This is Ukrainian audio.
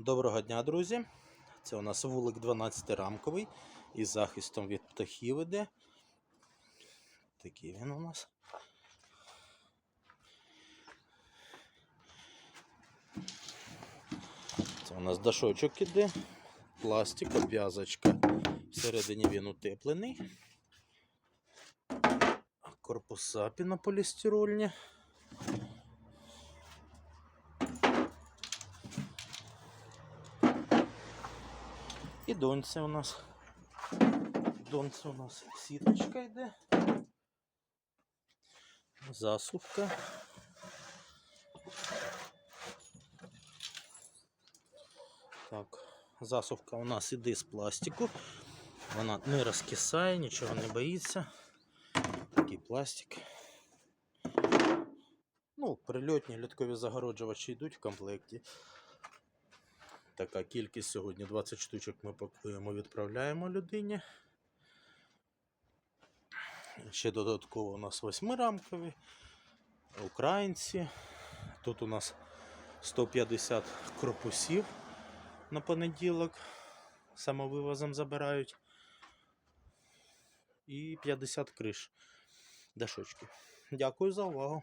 Доброго дня, друзі! Це у нас вулик 12-рамковий із захистом від птахів іде. Такий він у нас. Це у нас дашочок іде, пластик, обв'язочка. Всередині він утеплений. Корпуса пінополістирольні. І донце у нас. Донце у нас сіточка йде. Засувка. Так, засувка у нас іде з пластику. Вона не розкисає, нічого не боїться. Такий пластик. Ну, прильотні льоткові загороджувачі йдуть в комплекті. Така кількість сьогодні 20 штучок ми пакуємо, відправляємо людині. Ще додатково у нас восьмирамкові, українці. Тут у нас 150 корпусів на понеділок самовивозом забирають. І 50 криш дашочки. Дякую за увагу.